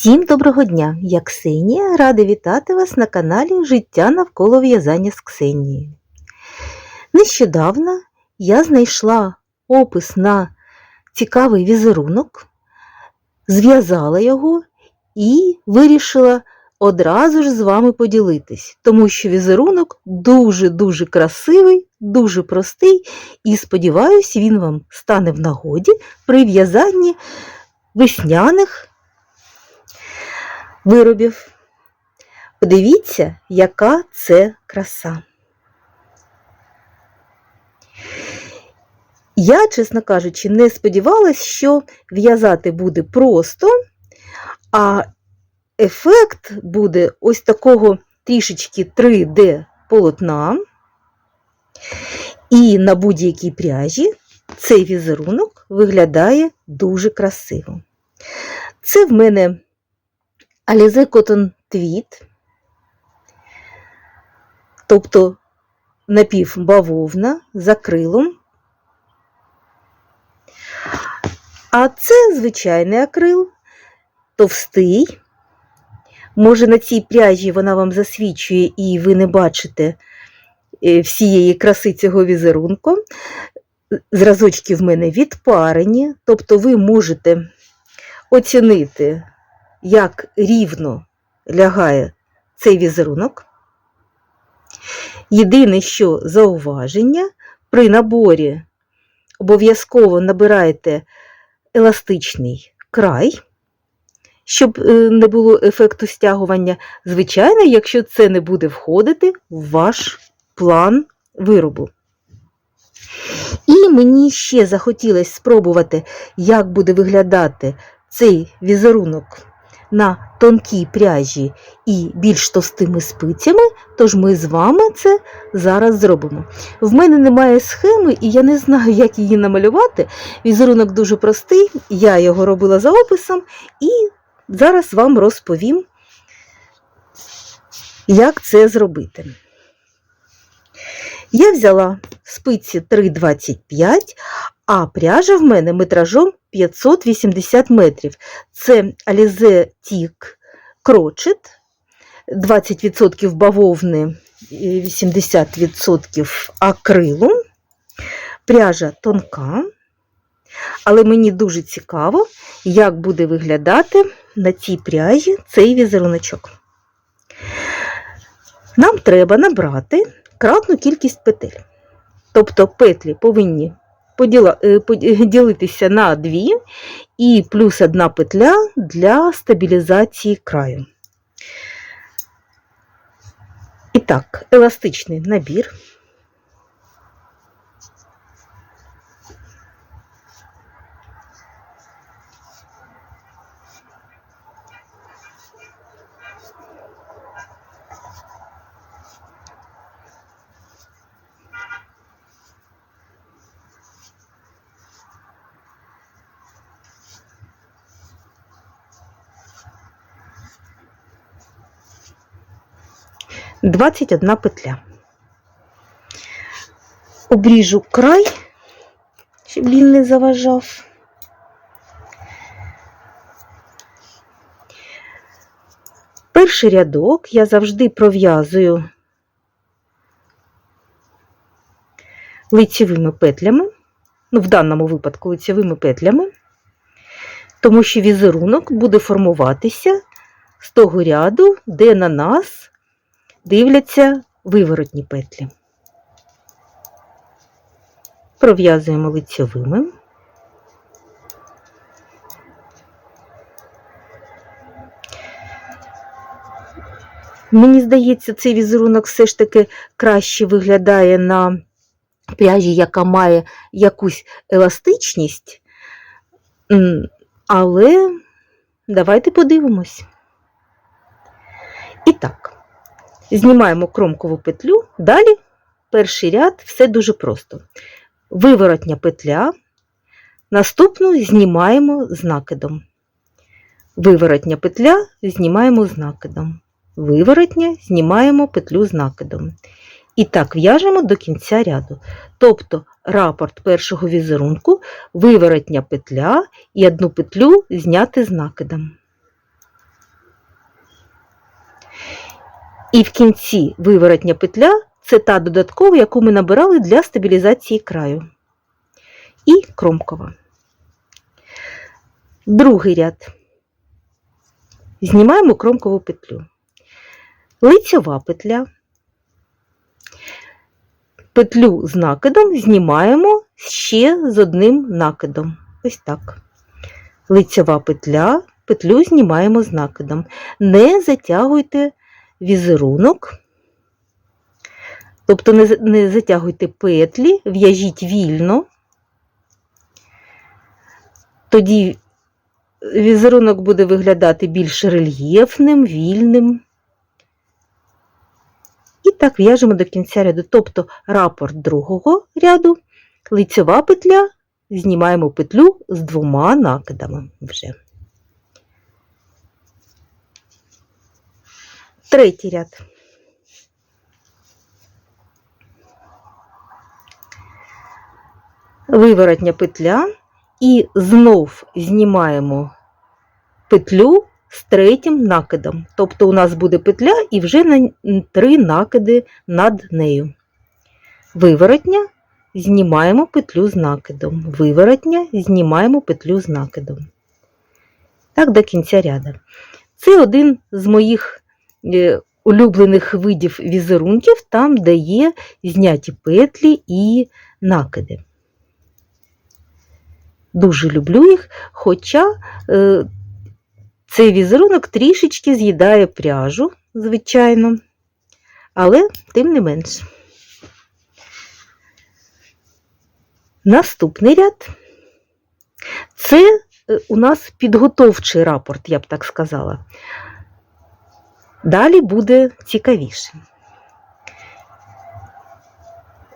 Всім доброго дня! Я Ксенія, рада вітати вас на каналі Життя навколо в'язання з Ксенією. Нещодавно я знайшла опис на цікавий візерунок, зв'язала його і вирішила одразу ж з вами поділитись, тому що візерунок дуже-дуже красивий, дуже простий, і сподіваюся, він вам стане в нагоді при в'язанні весняних виробів. Подивіться, яка це краса. Я, чесно кажучи, не сподівалась, що в'язати буде просто, а ефект буде ось такого трішечки 3D полотна. І на будь-якій пряжі цей візерунок виглядає дуже красиво. Це в мене Alize Cotton Tweed, тобто напівбавовна з акрилом. А це звичайний акрил, товстий. Може, на цій пряжі вона вам засвічує, і ви не бачите е, всієї краси цього візерунку. Зразочки в мене відпарені, тобто ви можете оцінити як рівно лягає цей візерунок. Єдине, що зауваження, при наборі обов'язково набирайте еластичний край, щоб е, не було ефекту стягування. Звичайно, якщо це не буде входити в ваш план виробу. І мені ще захотілося спробувати, як буде виглядати цей візерунок на тонкій пряжі і більш товстими спицями, тож ми з вами це зараз зробимо. В мене немає схеми, і я не знаю, як її намалювати. Візерунок дуже простий, я його робила за описом, і зараз вам розповім, як це зробити. Я взяла спиці 3,25, а пряжа в мене метражом 580 метрів. Це Alize Tick Crochet, 20% бавовни, 80% акрилу. Пряжа тонка, але мені дуже цікаво, як буде виглядати на цій пряжі цей візеруночок. Нам треба набрати кратну кількість петель. Тобто петлі повинні поділитися на дві і плюс одна петля для стабілізації краю. І так, еластичний набір. Двадцять одна петля. Обріжу край, щоб він не заважав. Перший рядок я завжди пров'язую лицевими петлями, ну, в даному випадку лицевими петлями, тому що візерунок буде формуватися з того ряду, де на нас дивляться виворотні петлі. Пров'язуємо лицьовими. Мені здається, цей візерунок все ж таки краще виглядає на пряжі, яка має якусь еластичність, але давайте подивимось. І так, знімаємо кромкову петлю, далі перший ряд все дуже просто. Виворотня петля, наступну знімаємо з накидом. Виворотня петля знімаємо з накидом. Виворотня знімаємо петлю з накидом. І так в'яжемо до кінця ряду. Тобто рапорт першого візерунку, виворотня петля і одну петлю зняти з накидом. І в кінці виворотня петля це та додаткова, яку ми набирали для стабілізації краю. І кромкова. Другий ряд. Знімаємо кромкову петлю. Лицьова петля. Петлю з накидом знімаємо ще з одним накидом. Ось так. Лицьова петля, петлю знімаємо з накидом. Не затягуйте візерунок, тобто не, не затягуйте петлі, в'яжіть вільно. Тоді візерунок буде виглядати більш рельєфним, вільним. І так в'яжемо до кінця ряду. Тобто рапорт другого ряду, лицьова петля, знімаємо петлю з двома накидами вже. Третій ряд. Виворотня петля і знов знімаємо петлю з третім накидом. Тобто у нас буде петля і вже три накиди над нею. Виворотня знімаємо петлю з накидом. Виворотня знімаємо петлю з накидом. Так до кінця ряду. Це один з моїх улюблених видів візерунків, там, де є зняті петлі і накиди. Дуже люблю їх, хоча е, цей візерунок трішечки з'їдає пряжу, звичайно, але тим не менш. Наступний ряд це е, у нас підготовчий рапорт, я б так сказала. Далі буде цікавіше.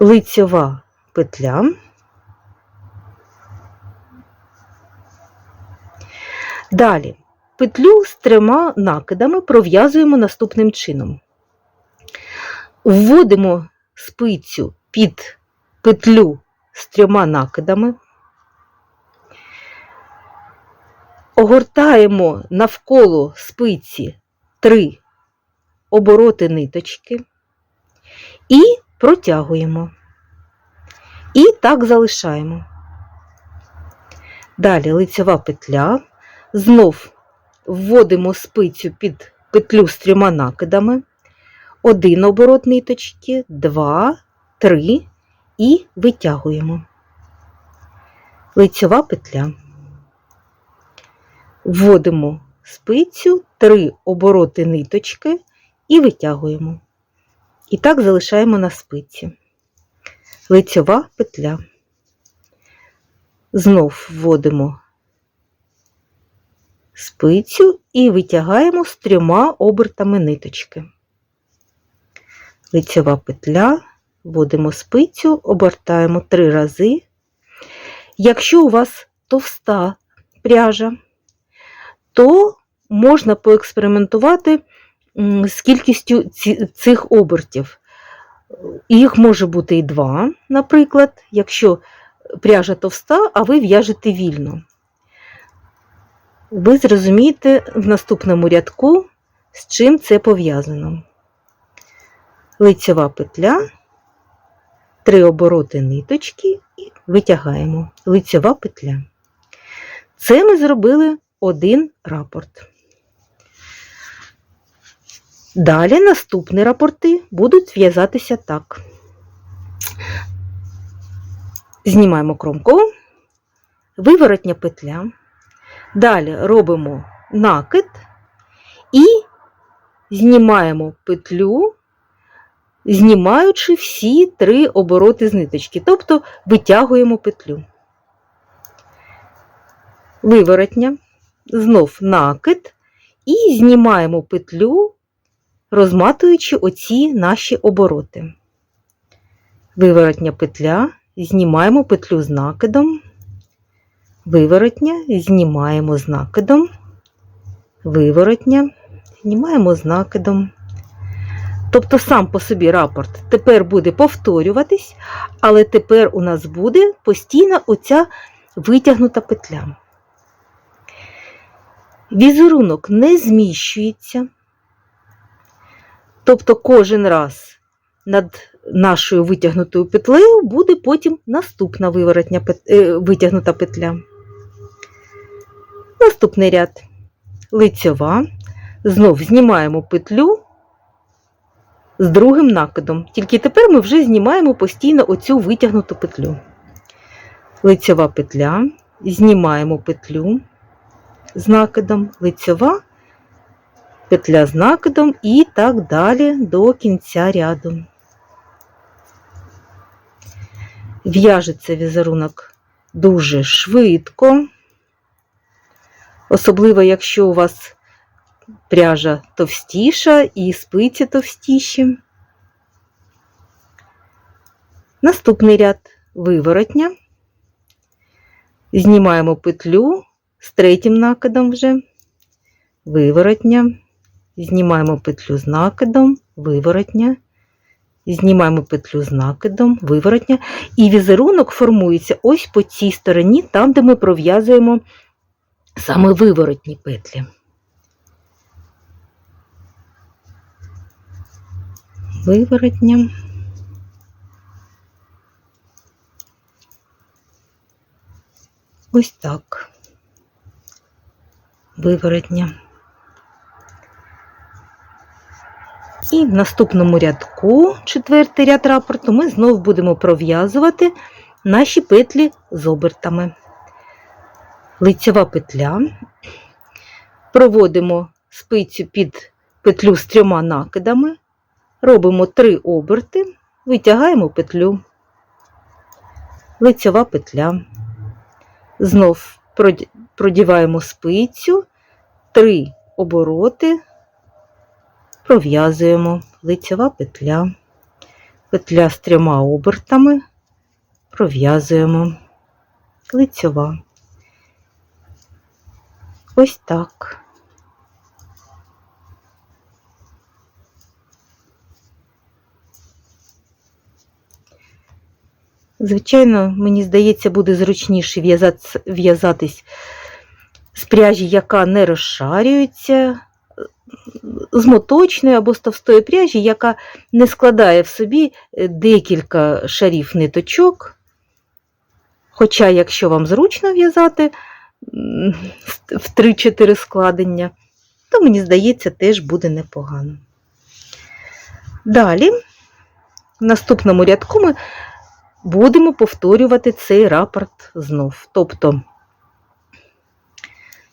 Лицьова петля. Далі петлю з трьома накидами пров'язуємо наступним чином. Вводимо спицю під петлю з трьома накидами, огортаємо навколо спиці три обороти ниточки і протягуємо. І так залишаємо. Далі лицьова петля, знов вводимо спицю під петлю з трьома накидами, один оборот ниточки, два, три і витягуємо. Лицьова петля. Вводимо спицю, три обороти ниточки і витягуємо. І так залишаємо на спиці. Лицьова петля. Знов вводимо спицю і витягаємо з трьома обертами ниточки. Лицьова петля, вводимо спицю, обертаємо три рази. Якщо у вас товста пряжа, то можна поекспериментувати з кількістю цих обертів. Їх може бути і два, наприклад, якщо пряжа товста, а ви в'яжете вільно. Ви зрозумієте в наступному рядку, з чим це пов'язано. Лицьова петля, три обороти ниточки і витягаємо. Лицьова петля. Це ми зробили один рапорт. Далі наступні рапорти будуть в'язатися так. Знімаємо кромку, виворотня петля. Далі робимо накид і знімаємо петлю, знімаючи всі три обороти з ниточки, тобто витягуємо петлю. Виворотня, знов накид і знімаємо петлю, розматуючи оці наші обороти. Виворотня петля, знімаємо петлю з накидом, виворотня, знімаємо з накидом, виворотня, знімаємо з накидом. Тобто сам по собі рапорт тепер буде повторюватись, але тепер у нас буде постійно оця витягнута петля. Візерунок не зміщується, Тобто кожен раз над нашою витягнутою петлею буде потім наступна виворотня е, витягнута петля. Наступний ряд лицьова. Знов знімаємо петлю з другим накидом. Тільки тепер ми вже знімаємо постійно оцю витягнуту петлю. Лицьова петля, знімаємо петлю з накидом, лицьова, петля з накидом і так далі до кінця ряду. В'яжеться візерунок дуже швидко, особливо якщо у вас пряжа товстіша і спиці товстіші. Наступний ряд виворотня. Знімаємо петлю з третім накидом вже, виворотня, знімаємо петлю з накидом, виворотня, знімаємо петлю з накидом, виворотня, і візерунок формується ось по цій стороні, там, де ми пров'язуємо саме виворотні петлі. Виворотня. Ось так. Виворотня. І в наступному рядку, четвертий ряд рапорту, ми знов будемо пров'язувати наші петлі з обертами. Лицьова петля. Проводимо спицю під петлю з трьома накидами, робимо три оберти, витягаємо петлю, лицьова петля. Знов продіваємо спицю, три обороти, пров'язуємо лицьова петля, петля з трьома обертами, пров'язуємо лицьова. Ось так. Звичайно, мені здається, буде зручніше в'язатись з пряжі, яка не розшарюється, з моточної або з товстої пряжі, яка не складає в собі е, декілька шарів ниточок. Хоча, якщо вам зручно в'язати в 3-4 складення, то мені здається, теж буде непогано. Далі, в наступному рядку ми будемо повторювати цей рапорт знов. Тобто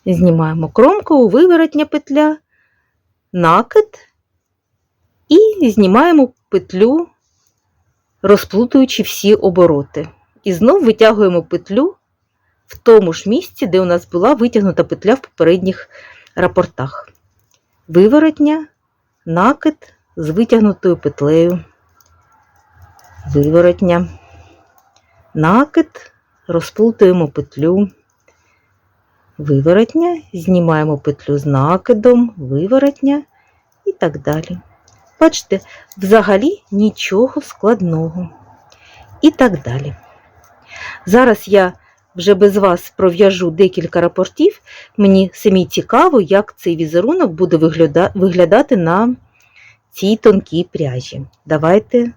знімаємо кромку, виворотня петля, накид і знімаємо петлю, розплутуючи всі обороти. І знов витягуємо петлю в тому ж місці, де у нас була витягнута петля в попередніх рапортах. Виворотня, накид з витягнутою петлею. Виворотня накид, розплутуємо петлю, виворотня, знімаємо петлю з накидом, виворотня і так далі. Бачите, взагалі нічого складного. І так далі. Зараз я вже без вас пров'яжу декілька рапортів. Мені самі цікаво, як цей візерунок буде виглядати на цій тонкій пряжі. Давайте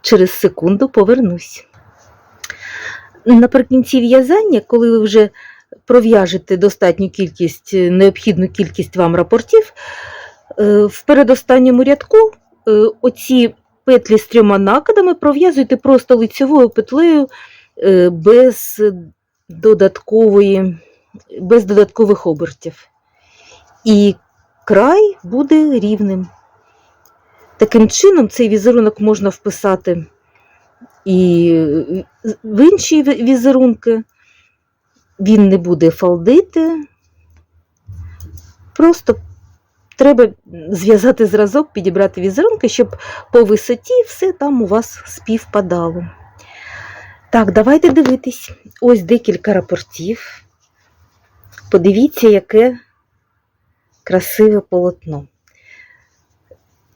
через секунду повернусь. Наприкінці в'язання, коли ви вже пров'яжете достатню кількість, е, необхідну кількість вам рапортів, е, в передостанньому рядку е, оці петлі з трьома накидами пров'язуйте просто лицьовою петлею без додаткової, без додаткових обертів. І край буде рівним. Таким чином, цей візерунок можна вписати і в інші візерунки. Він не буде фалдити. Просто треба зв'язати зразок, підібрати візерунки, щоб по висоті все там у вас співпадало. Так, давайте дивитись. Ось декілька рапортів. Подивіться, яке красиве полотно.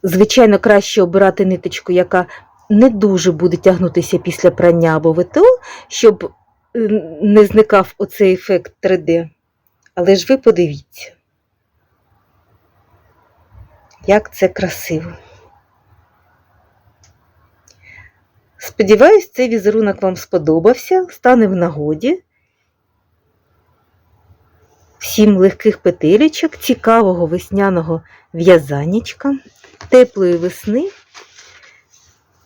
Звичайно, краще обирати ниточку, яка не дуже буде тягнутися після прання або ВТО, щоб е, не зникав оцей ефект 3D. Але ж ви подивіться. Як це красиво. Сподіваюсь, цей візерунок вам сподобався, стане в нагоді. Всім легких петелечок, цікавого весняного в'язаннячка, теплої весни.